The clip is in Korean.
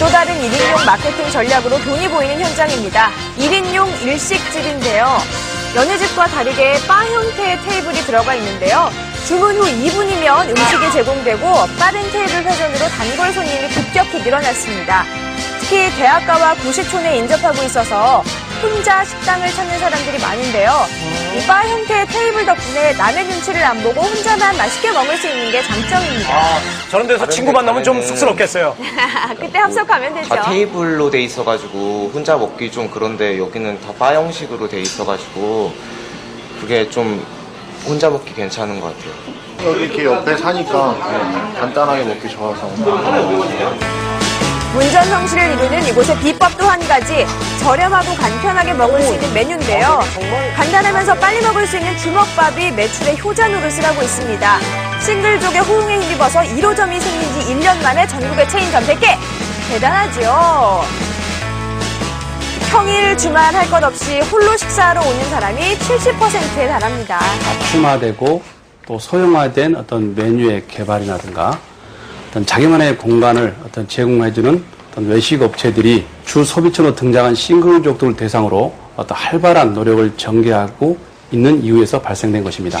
또 다른 1인용 마케팅 전략으로 돈이 보이는 현장입니다. 1인용 일식집인데요. 여느 집과 다르게 바 형태의 테이블이 들어가 있는데요. 주문 후 2분이면 음식이 제공되고 빠른 테이블 회전으로 단골 손님이 급격히 늘어났습니다. 특히 대학가와 구시촌에 인접하고 있어서 혼자 식당을 찾는 사람들이 많은데요. 이 바 형태의 테이블 덕분에 남의 눈치를 안 보고 혼자만 맛있게 먹을 수 있는 게 장점입니다. 아, 저런 데서 친구 만나면 좀 쑥스럽겠어요. 그때 합석하면 되죠. 다 테이블로 돼 있어가지고 혼자 먹기 좀 그런데 여기는 다 바 형식으로 돼 있어가지고 그게 좀 혼자 먹기 괜찮은 것 같아요. 여기 이렇게 옆에 사니까 네, 간단하게 먹기 좋아서 문전 성시를 이루는 이곳의 비법 또 한 가지 저렴하고 간편하게 먹을 수 있는 메뉴인데요. 간단하면서 빨리 먹을 수 있는 주먹밥이 매출의 효자 노릇을 하고 있습니다. 싱글족의 호응에 힘입어서 1호점이 생긴 지 1년 만에 전국의 체인점 100개! 대단하죠? 평일, 주말 할 것 없이 홀로 식사하러 오는 사람이 70%에 달합니다. 다층화되고 또 소형화된 어떤 메뉴의 개발이라든가 어떤 자기만의 공간을 어떤 제공해주는 어떤 외식 업체들이 주 소비처로 등장한 싱글족들을 대상으로 어떤 활발한 노력을 전개하고 있는 이유에서 발생된 것입니다.